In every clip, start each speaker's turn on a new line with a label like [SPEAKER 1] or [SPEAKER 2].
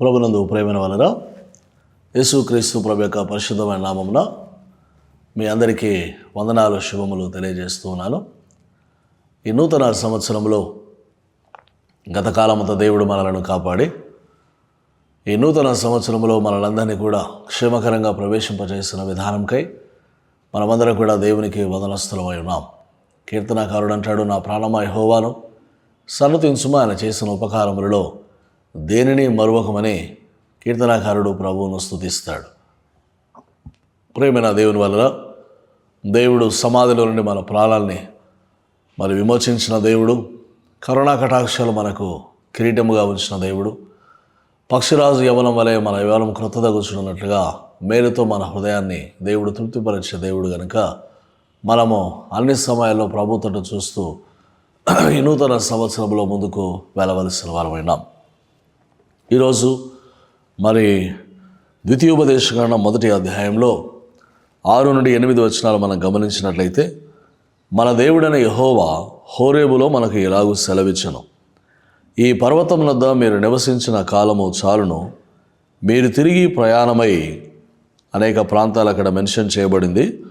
[SPEAKER 1] ప్రభునందు ప్రేమైన వలన యేసుక్రీస్తు ప్రభు యొక్క పరిశుద్ధమైన నామమున మీ అందరికీ వందనాలు శుభములు తెలియజేస్తూ ఉన్నాను. ఈ నూతన సంవత్సరంలో గతకాలమంతా దేవుడు మనలను కాపాడి ఈ నూతన సంవత్సరంలో మనలందరినీ కూడా క్షేమకరంగా ప్రవేశింపజేసిన విధానంకై మనమందరం కూడా దేవునికి వదనస్థలమై ఉన్నాం. కీర్తనాకారుడు అంటాడు నా ప్రాణమా హోవాను సన్నతించుమా ఆయన చేసిన ఉపకారములలో దేనిని మరువకమని కీర్తనాకారుడు ప్రభువును స్తుతిస్తాడు. ప్రేమైన దేవుని వలన దేవుడు సమాధిలో నుండి మన ప్రాణాల్ని మరి విమోచించిన దేవుడు కరుణా కటాక్షాలు మనకు కిరీటముగా ఉంచిన దేవుడు పక్షిరాజు యవనం వలె మన యవనం కృతదగుచున్నట్లుగా మేలుతో మన హృదయాన్ని దేవుడు తృప్తిపరిచే దేవుడు కనుక మనము అన్ని సమయాల్లో ప్రభుత్వం చూస్తూ ఈ నూతన సంవత్సరంలో ముందుకు వెళ్ళవలసిన వారమైనాం. ఈరోజు మరి ద్వితీయోపదేశకరణ మొదటి అధ్యాయంలో ఆరు నుండి ఎనిమిది వచనాలు మనం గమనించినట్లయితే మన దేవుడైన యహోవా హోరేబులో మనకు ఎలాగూ సెలవిచ్చను. ఈ పర్వతం వద్ద మీరు నివసించిన కాలము చాలును. మీరు తిరిగి ప్రయాణమై అనేక ప్రాంతాలు అక్కడ మెన్షన్ చేయబడింది.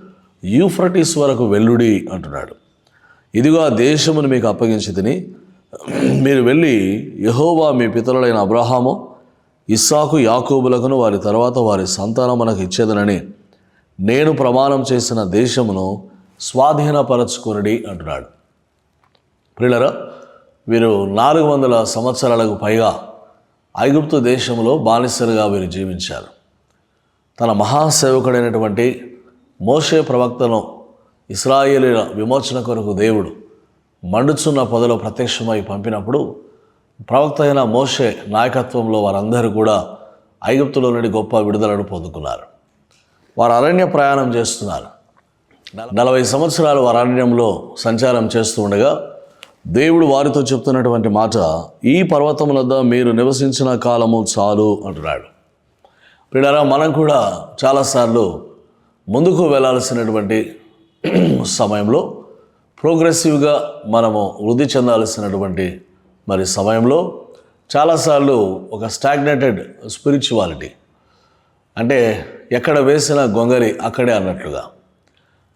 [SPEAKER 1] యూఫ్రటిస్ వరకు వెల్లుడి అంటున్నాడు. ఇదిగో ఆ దేశమును మీకు అప్పగించి తిని మీరు వెళ్ళి యహోవా మీ పితరులైన అబ్రహాము ఇస్సాకు యాకోబులకును వారి తర్వాత వారి సంతానం మనకు ఇచ్చేదనని నేను ప్రమాణం చేసిన దేశమును స్వాధీనపరచుకొనడి అంటున్నాడు. ప్రియులరా వీరు నాలుగు వందల సంవత్సరాలకు పైగా ఐగుప్తు దేశంలో బానిసలుగా వీరు జీవించారు. తన మహాసేవకుడైనటువంటి మోషే ప్రవక్తను ఇస్రాయేలీల విమోచన కొరకు దేవుడు మండుచున్న పొదలో ప్రత్యక్షమై పంపినప్పుడు ప్రవక్త అయిన మోషే నాయకత్వంలో వారందరూ కూడా ఐగుప్తులో నుండి గొప్ప విడుదలను పొందుకున్నారు. వారు అరణ్య ప్రయాణం చేస్తున్నారు. నలభై సంవత్సరాలు వారు అరణ్యంలో సంచారం చేస్తూ ఉండగా దేవుడు వారితో చెప్తున్నటువంటి మాట ఈ పర్వతములద్ద మీరు నివసించిన కాలము చాలు అంటున్నాడు. ప్రియులారా మనం కూడా చాలాసార్లు ముందుకు వెళ్ళాల్సినటువంటి సమయంలో ప్రోగ్రెసివ్గా మనము వృద్ధి చెందాల్సినటువంటి మరి సమయంలో చాలాసార్లు ఒక స్టాగ్నేటెడ్ స్పిరిచువాలిటీ. అంటే ఎక్కడ వేసిన గొంగలి అక్కడే అన్నట్లుగా.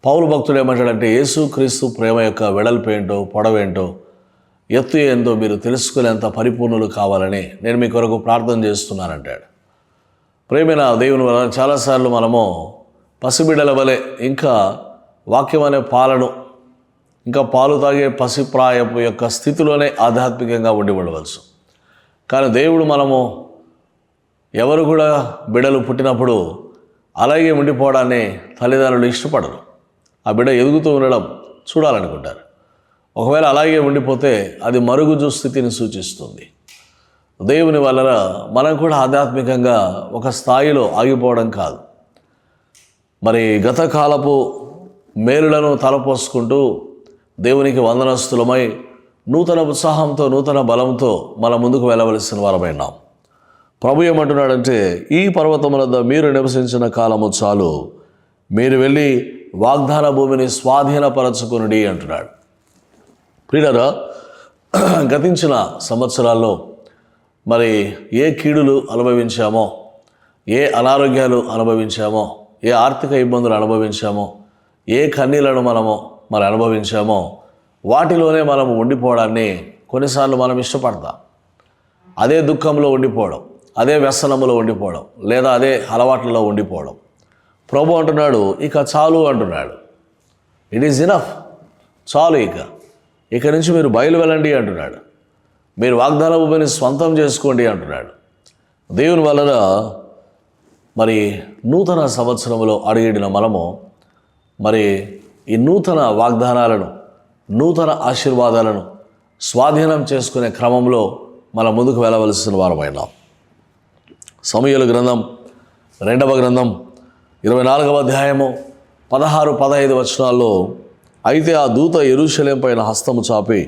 [SPEAKER 1] పౌరు భక్తుడు ఏమంటాడంటే యేసు క్రీస్తు ప్రేమ యొక్క వెడల్పేంటో పొడవేంటో ఎత్తు ఏంటో మీరు తెలుసుకునేంత పరిపూర్ణులు కావాలని నేను మీ కొరకు ప్రార్థన చేస్తున్నానంటాడు. ప్రేమైన దేవుని వలన చాలాసార్లు మనము పసిబిడ్డల వలె ఇంకా వాక్యం అనే పాలను ఇంకా పాలు తాగే పసిప్రాయపు యొక్క స్థితిలోనే ఆధ్యాత్మికంగా ఉండి ఉండవచ్చు కానీ దేవుడు మనము ఎవరు కూడా బిడలు పుట్టినప్పుడు అలాగే ఉండిపోవడాన్ని తల్లిదండ్రులు ఇష్టపడరు. ఆ బిడ ఎదుగుతూ ఉండడం చూడాలనుకుంటారు. ఒకవేళ అలాగే ఉండిపోతే అది మరుగుజు స్థితిని సూచిస్తుంది. దేవుని వలన మనం కూడా ఆధ్యాత్మికంగా ఒక స్థాయిలో ఆగిపోవడం కాదు. మరి గతకాలపు మేలులను తలపోసుకుంటూ దేవునికి వందనస్తులమై నూతన ఉత్సాహంతో నూతన బలంతో మన ముందుకు వెళ్ళవలసిన వారమైనాం ప్రభు ఏమంటున్నాడంటే ఈ పర్వతములద్ద మీరు నివసించిన కాలము చాలు. మీరు వెళ్ళి వాగ్దాన భూమిని స్వాధీనపరచుకునుడి అంటున్నాడు. ప్రియులరా గతించిన సంవత్సరాల్లో మరి ఏ కీడులు అనుభవించామో ఏ అనారోగ్యాలు అనుభవించామో ఏ ఆర్థిక ఇబ్బందులు అనుభవించామో ఏ కన్నీలను మనము మరి అనుభవించామో వాటిలోనే మనము ఉండిపోవడాన్ని కొన్నిసార్లు మనం ఇష్టపడతాం. అదే దుఃఖంలో ఉండిపోవడం అదే వ్యసనంలో ఉండిపోవడం లేదా అదే అలవాట్లలో ఉండిపోవడం. ప్రభు అంటున్నాడు ఇక చాలు అంటున్నాడు. ఇట్ ఈజ్ ఇనఫ్ చాలు ఇక. ఇక నుంచి మీరు బయలు వెళ్ళండి అంటున్నాడు. మీరు వాగ్దాన భూమిని స్వంతం చేసుకోండి అంటున్నాడు. దేవుని వలన మరి నూతన సంవత్సరంలో అడిగిన మనము మరి ఈ నూతన వాగ్దానాలను నూతన ఆశీర్వాదాలను స్వాధీనం చేసుకునే క్రమంలో మనం ముందుకు వెళ్ళవలసిన వారమైనాం. సమయలు గ్రంథం రెండవ గ్రంథం ఇరవై నాలుగవ అధ్యాయము పదహారు పదహైదు వచనాల్లో అయితే ఆ దూత ఎరుశలేం పైన హస్తము చాపి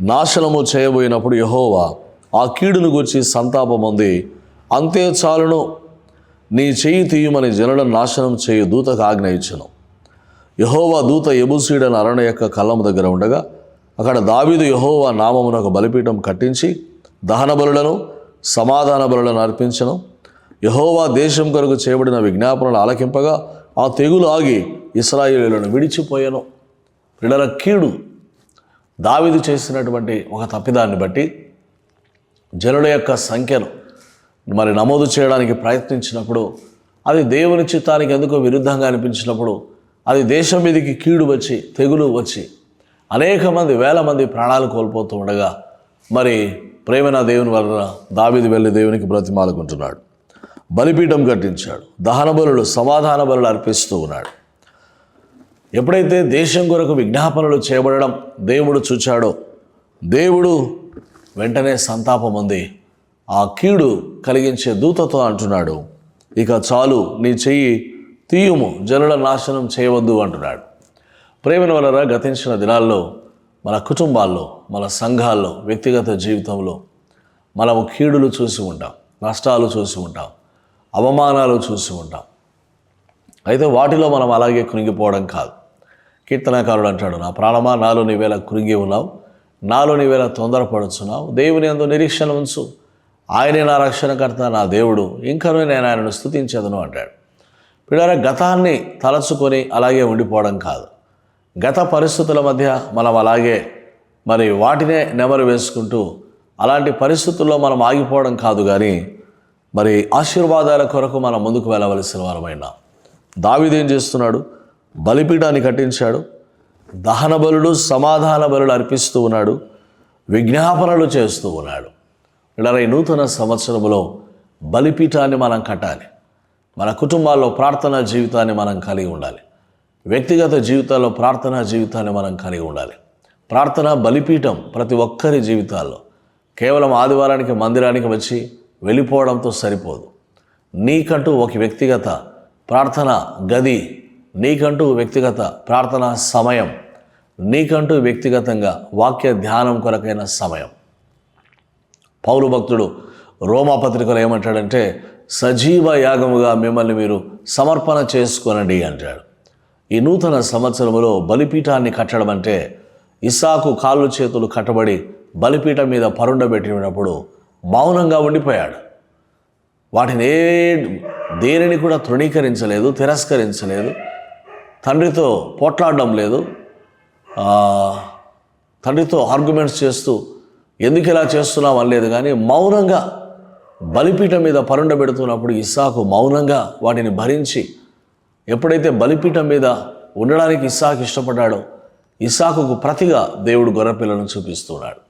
[SPEAKER 1] నాశనము చేయబోయినప్పుడు యహోవా ఆ కీడును గురించి సంతాపమంది అంతే చాలును నీ చెయ్యి తీయమని జనులను నాశనం చేయు దూతకు ఆజ్ఞ ఇచ్చను. యహోవా దూత ఎబుసీడని అరణ్య యొక్క కళ్ళము దగ్గర ఉండగా అక్కడ దావీదు యహోవా నామమున ఒక బలిపీఠం కట్టించి దహన బలులను సమాధాన బలులను అర్పించను. యహోవా దేశం కొరకు చేయబడిన విజ్ఞాపనలు ఆలకింపగా ఆ తెగులు ఆగి ఇస్రాయేలులను విడిచిపోయాను. పిల్లల కీడు. దావిదు చేసినటువంటి ఒక తప్పిదాన్ని బట్టి జనుల యొక్క సంఖ్యను మరి నమోదు చేయడానికి ప్రయత్నించినప్పుడు అది దేవుని చిత్తానికి ఎందుకో విరుద్ధంగా అనిపించినప్పుడు అది దేశం మీదకి కీడు వచ్చి తెగులు వచ్చి అనేక మంది వేల మంది ప్రాణాలు కోల్పోతూ ఉండగా మరి ప్రేమన దేవుని వలన దావిది వెళ్ళి దేవునికి బ్రతిమాలుకుంటున్నాడు. బలిపీఠం కట్టించాడు. దహన బలులు సమాధాన బలులు అర్పిస్తూ ఉన్నాడు. ఎప్పుడైతే దేశం కొరకు విజ్ఞాపనలు చేయబడడం దేవుడు చూచాడో దేవుడు వెంటనే సంతాపం ఉంది. ఆ కీడు కలిగించే దూతతో అంటున్నాడు ఇక చాలు నీ చెయ్యి తీయుము జనుల నాశనం చేయవద్దు అంటున్నాడు. ప్రేమను వలన గతించిన దినాల్లో మన కుటుంబాల్లో మన సంఘాల్లో వ్యక్తిగత జీవితంలో మనము కీడులు చూసి ఉంటాం నష్టాలు చూసి ఉంటాం అవమానాలు చూసి ఉంటాం. అయితే వాటిలో మనం అలాగే కృంగిపోవడం కాదు. కీర్తనకారుడు అంటాడు నా ప్రాణమా నాలో నీవేళ కృంగి ఉన్నావు నాలో నీవేళ తొందరపడుచున్నావు. దేవుని అందు నిరీక్షణ ఉంచు. ఆయనే నా రక్షణకర్త నా దేవుడు. ఇంకనూ నేను ఆయనను స్థుతించదను అంటాడు. పిల్లల గతాన్ని తలచుకొని అలాగే ఉండిపోవడం కాదు. గత పరిస్థితుల మధ్య మనం అలాగే మరి వాటినే నెమరు వేసుకుంటూ అలాంటి పరిస్థితుల్లో మనం ఆగిపోవడం కాదు కానీ మరి ఆశీర్వాదాల కొరకు మనం ముందుకు వెళ్ళవలసిన వారమైనా. దావిదేం చేస్తున్నాడు? బలిపీఠాన్ని కట్టించాడు. దహన బలుడు సమాధాన బలుడు అర్పిస్తూ ఉన్నాడు. విజ్ఞాపనలు చేస్తూ ఉన్నాడు. ఇలా ఈ నూతన సంవత్సరంలో బలిపీఠాన్ని మనం కట్టాలి. మన కుటుంబాల్లో ప్రార్థనా జీవితాన్ని మనం కలిగి ఉండాలి. వ్యక్తిగత జీవితాల్లో ప్రార్థనా జీవితాన్ని మనం కలిగి ఉండాలి. ప్రార్థన బలిపీఠం ప్రతి ఒక్కరి జీవితాల్లో కేవలం ఆదివారానికి మందిరానికి వచ్చి వెళ్ళిపోవడంతో సరిపోదు. నీకంటూ ఒక వ్యక్తిగత ప్రార్థన గది నీకంటూ వ్యక్తిగత ప్రార్థనా సమయం నీకంటూ వ్యక్తిగతంగా వాక్య ధ్యానం కొరకైన సమయం. పౌరు భక్తుడు రోమాపత్రికలు ఏమంటాడంటే సజీవ యాగముగా మిమ్మల్ని మీరు సమర్పణ చేసుకోనండి అంటాడు. ఈ నూతన సంవత్సరంలో బలిపీఠాన్ని కట్టడం అంటే ఇసాకు కాళ్ళు చేతులు కట్టబడి బలిపీఠం మీద పరుండబెట్టినప్పుడు మౌనంగా ఉండిపోయాడు. వాటిని ఏ దేనిని కూడా తృణీకరించలేదు తిరస్కరించలేదు తండ్రితో పోట్లాడడం లేదు. తండ్రితో ఆర్గ్యుమెంట్స్ చేస్తూ ఎందుకు ఇలా చేస్తున్నాం అనలేదు కానీ మౌనంగా బలిపీఠం మీద పరుండబెడుతున్నప్పుడు ఇస్సాకు మౌనంగా వాటిని భరించి ఎప్పుడైతే బలిపీఠం మీద ఉండడానికి ఇస్సాకు ఇష్టపడ్డాడో ఇస్సాకుకు ప్రతిగా దేవుడు గొర్రెపిల్లను చూపిస్తున్నాడు.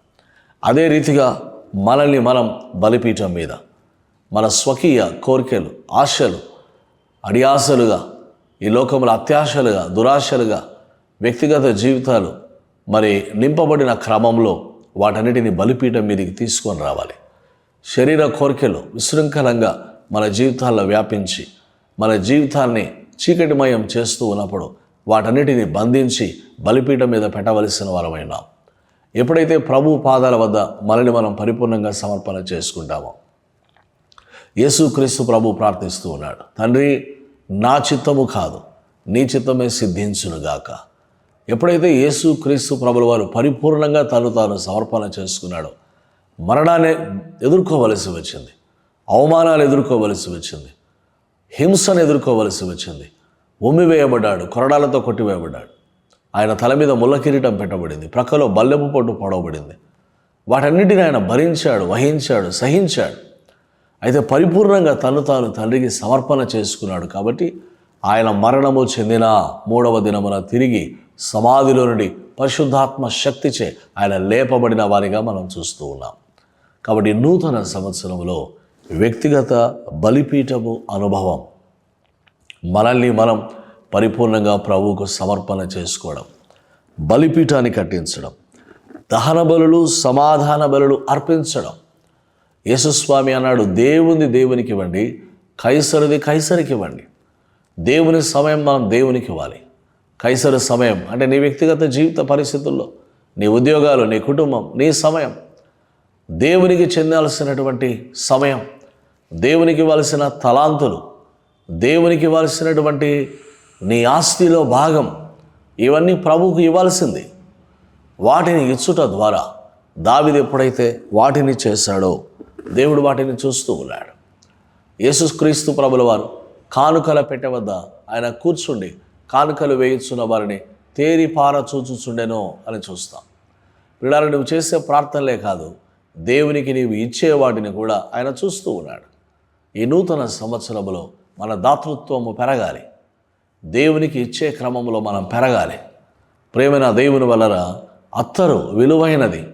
[SPEAKER 1] అదే రీతిగా మనల్ని మనం బలిపీఠం మీద మన స్వకీయ కోరికలు ఆశలు అడియాసలుగా ఈ లోకంలో అత్యాశలుగా దురాశలుగా వ్యక్తిగత జీవితాలు మరి నింపబడిన క్రమంలో వాటన్నిటిని బలిపీఠం మీదకి తీసుకొని రావాలి. శరీర కోరికలు విశృంఖలంగా మన జీవితాల్లో వ్యాపించి మన జీవితాన్ని చీకటిమయం చేస్తూ ఉన్నప్పుడు వాటన్నిటిని బంధించి బలిపీఠం మీద పెట్టవలసిన వారమైనాం. ఎప్పుడైతే ప్రభు పాదాల వద్ద మనల్ని మనం పరిపూర్ణంగా సమర్పణ చేసుకుంటామో యేసుక్రీస్తు ప్రభు ప్రార్థిస్తూ ఉన్నాడు తండ్రి నా చిత్తము కాదు నీ చిత్తమే సిద్ధించునుగాక ఎప్పుడైతే యేసుక్రీస్తు ప్రభుల వారు పరిపూర్ణంగా తను తాను సమర్పణ చేసుకున్నాడో మరణాన్ని ఎదుర్కోవలసి వచ్చింది. అవమానాలు ఎదుర్కోవలసి వచ్చింది. హింసను ఎదుర్కోవలసి వచ్చింది. ఉమ్మివేయబడ్డాడు కొరడాలతో కొట్టివేయబడ్డాడు. ఆయన తల మీద ముళ్ళ కిరీటం పెట్టబడింది. ప్రక్కలో బల్లెపు పొట్టు పొడవబడింది. వాటన్నిటిని ఆయన భరించాడు వహించాడు సహించాడు. అయితే పరిపూర్ణంగా తను తాను తండ్రికి సమర్పణ చేసుకున్నాడు కాబట్టి ఆయన మరణము చెందిన మూడవ దినమున తిరిగి సమాధిలో నుండి పరిశుద్ధాత్మ శక్తిచే ఆయన లేపబడిన వారిగా మనం చూస్తూ ఉన్నాం. కాబట్టి నూతన సంవత్సరంలో వ్యక్తిగత బలిపీఠము అనుభవం. మనల్ని మనం పరిపూర్ణంగా ప్రభువుకు సమర్పణ చేసుకోవడం బలిపీఠాన్ని కట్టించడం దహన బలులు సమాధాన బలులు అర్పించడం. యేసుస్వామి అన్నాడు దేవుని దేవునికి ఇవ్వండి కైసరిది కైసరికి ఇవ్వండి. దేవుని సమయం మనం దేవునికి ఇవ్వాలి. కైసరు సమయం అంటే నీ వ్యక్తిగత జీవిత పరిస్థితుల్లో నీ ఉద్యోగాలు నీ కుటుంబం నీ సమయం దేవునికి చెందాల్సినటువంటి సమయం దేవునికి ఇవ్వాల్సిన తలాంతులు దేవునికి ఇవ్వాల్సినటువంటి నీ ఆస్తిలో భాగం ఇవన్నీ ప్రభువుకు ఇవ్వాల్సింది. వాటిని ఇచ్చుట ద్వారా దావిది ఎప్పుడైతే వాటిని చేశాడో దేవుడు వాటిని చూస్తూ ఉన్నాడు. యేసుక్రీస్తు ప్రభుల వారు కానుకల పెట్టె వద్ద ఆయన కూర్చుండి కానుకలు వేయించున్న వారిని తేరి పార చూచుచుండెనో అని చూస్తాం. పిల్లలు నువ్వు చేసే ప్రార్థనలే కాదు దేవునికి నీవు ఇచ్చే వాటిని కూడా ఆయన చూస్తూ ఉన్నాడు. ఈ నూతన సంవత్సరంలో మన దాతృత్వము పెరగాలి. దేవునికి ఇచ్చే క్రమంలో మనం పెరగాలి. ప్రేమైన దేవుని వలన అత్తరు విలువైనది.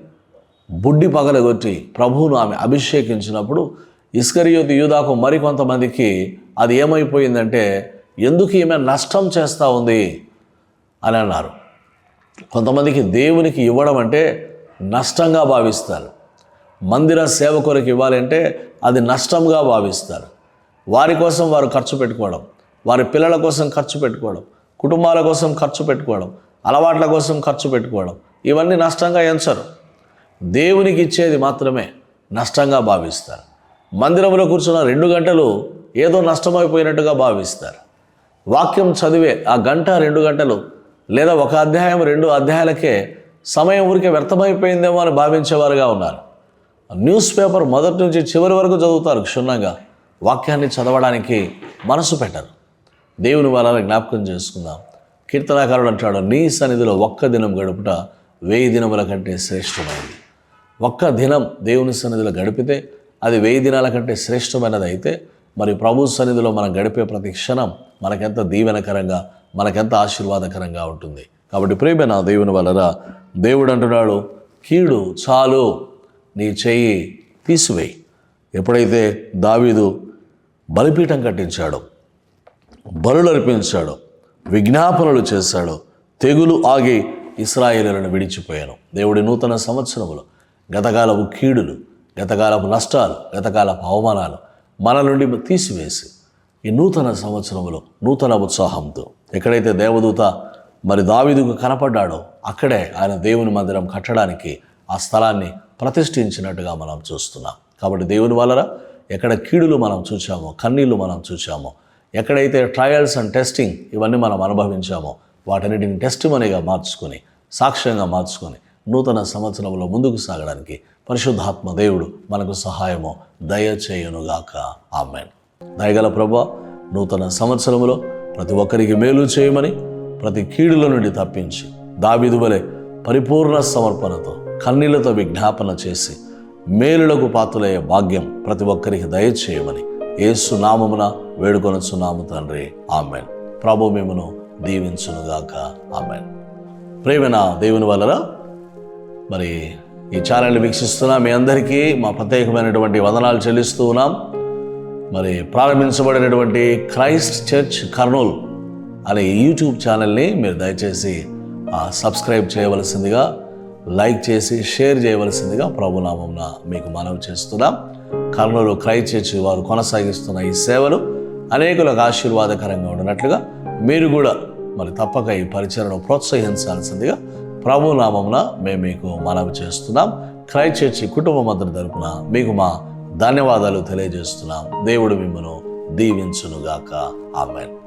[SPEAKER 1] బుడ్డి పగలగొట్టి ప్రభువును ఆమె అభిషేకించినప్పుడు ఇస్కరియోతి యూదాకు మరికొంతమందికి అది ఏమైపోయిందంటే ఎందుకు ఈమె నష్టం చేస్తూ ఉంది? అని అన్నారు. కొంతమందికి దేవునికి ఇవ్వడం అంటే నష్టంగా భావిస్తారు. మందిర సేవ కొరకు ఇవ్వాలంటే అది నష్టంగా భావిస్తారు. వారి కోసం వారు ఖర్చు పెట్టుకోవడం వారి పిల్లల కోసం ఖర్చు పెట్టుకోవడం కుటుంబాల కోసం ఖర్చు పెట్టుకోవడం అలవాట్ల కోసం ఖర్చు పెట్టుకోవడం ఇవన్నీ నష్టంగా ఎంచరు. దేవునికి ఇచ్చేది మాత్రమే నష్టంగా భావిస్తారు. మందిరంలో కూర్చున్న రెండు గంటలు ఏదో నష్టమైపోయినట్టుగా భావిస్తారు. వాక్యం చదివే ఆ గంట రెండు గంటలు లేదా ఒక అధ్యాయం రెండు అధ్యాయాలకే సమయం ఊరికే వ్యర్థమైపోయిందేమో అని భావించేవారుగా ఉన్నారు. న్యూస్ పేపర్ మొదటి నుంచి చివరి వరకు చదువుతారు క్షుణ్ణంగా. వాక్యాన్ని చదవడానికి మనసు పెట్టరు. దేవుని వాళ్ళని జ్ఞాపకం చేసుకుందాం. కీర్తనాకారుడు అంటాడు నీ సన్నిధిలో ఒక్క దినం గడుపుట వెయ్యి దినముల కంటే శ్రేష్టమైనది. ఒక్క దినం దేవుని సన్నిధిలో గడిపితే అది వెయ్యి దినాల కంటే శ్రేష్టమైనది అయితే మరి ప్రభు సన్నిధిలో మనం గడిపే ప్రతి క్షణం మనకెంత దీవెనకరంగా మనకెంత ఆశీర్వాదకరంగా ఉంటుంది. కాబట్టి ప్రేమ నా దేవుని వలన దేవుడు అంటున్నాడు కీడు చాలు. నీ చెయ్యి తీసివేయి. ఎప్పుడైతే దావీదు బలిపీఠం కట్టించాడో బలులు అర్పించాడో విజ్ఞాపనలు చేశాడో తెగులు ఆగి ఇస్రాయేలులను విడిచిపోయాను. దేవుడి నూతన సంవత్సరములో గతకాలపు కీడులు గతకాలపు నష్టాలు గతకాలపు అవమానాలు మన నుండి తీసివేసి ఈ నూతన సంవత్సరంలో నూతన ఉత్సాహంతో. ఎక్కడైతే దేవదూత మరి దావీదుకు కనపడ్డాడో అక్కడే ఆయన దేవుని మందిరం కట్టడానికి ఆ స్థలాన్ని ప్రతిష్ఠించినట్టుగా మనం చూస్తున్నాం. కాబట్టి దేవుని వలన ఎక్కడ కీడులు మనం చూసామో కన్నీళ్ళు మనం చూసామో ఎక్కడైతే ట్రయల్స్ అండ్ టెస్టింగ్ ఇవన్నీ మనం అనుభవించామో వాటన్నిటిని టెస్ట్ మనీగా మార్చుకొని సాక్ష్యంగా మార్చుకొని నూతన సంవత్సరంలో ముందుకు సాగడానికి పరిశుద్ధాత్మ దేవుడు మనకు సహాయము దయచేయునుగాక. ఆమెన్. దయగల ప్రభా నూతన సంవత్సరంలో ప్రతి ఒక్కరికి మేలు చేయమని ప్రతి కీడుల నుండి తప్పించి దావిదు పరిపూర్ణ సమర్పణతో కన్నీళ్ళతో విజ్ఞాపన చేసి మేలులకు పాత్రలయ్యే భాగ్యం ప్రతి ఒక్కరికి దయచేయమని యేసు నామమున వేడుకొనొచ్చున్నాము తండ్రి. ఆమెన్. ప్రభు మిమ్మను దీవించునుగాక. ఆమెన్. ప్రేమైన దేవుని వలన మరి ఈ ఛానల్ని వీక్షిస్తున్న మీ అందరికీ మా ప్రత్యేకమైనటువంటి వదనాలు చెల్లిస్తూ ఉన్నాం. మరి ప్రారంభించబడినటువంటి క్రైస్ట్ చర్చ్ కర్నూల్ అనే యూట్యూబ్ ఛానల్ని మీరు దయచేసి సబ్స్క్రైబ్ చేయవలసిందిగా లైక్ చేసి షేర్ చేయవలసిందిగా ప్రభునామంన మీకు మనవి చేస్తున్నాం. కర్నూలు క్రై చేర్చి వారు కొనసాగిస్తున్న ఈ సేవలు అనేకులకు ఆశీర్వాదకరంగా ఉన్నట్లుగా మీరు కూడా మరి తప్పక ఈ పరిచయను ప్రోత్సహించాల్సిందిగా ప్రభునామంన మేము మీకు మనవి చేస్తున్నాం. క్రై చేర్చి కుటుంబం అందరి తరపున మీకు మా ధన్యవాదాలు తెలియజేస్తున్నాం. దేవుడు మిమ్మను దీవించునుగాక. ఆమెన్.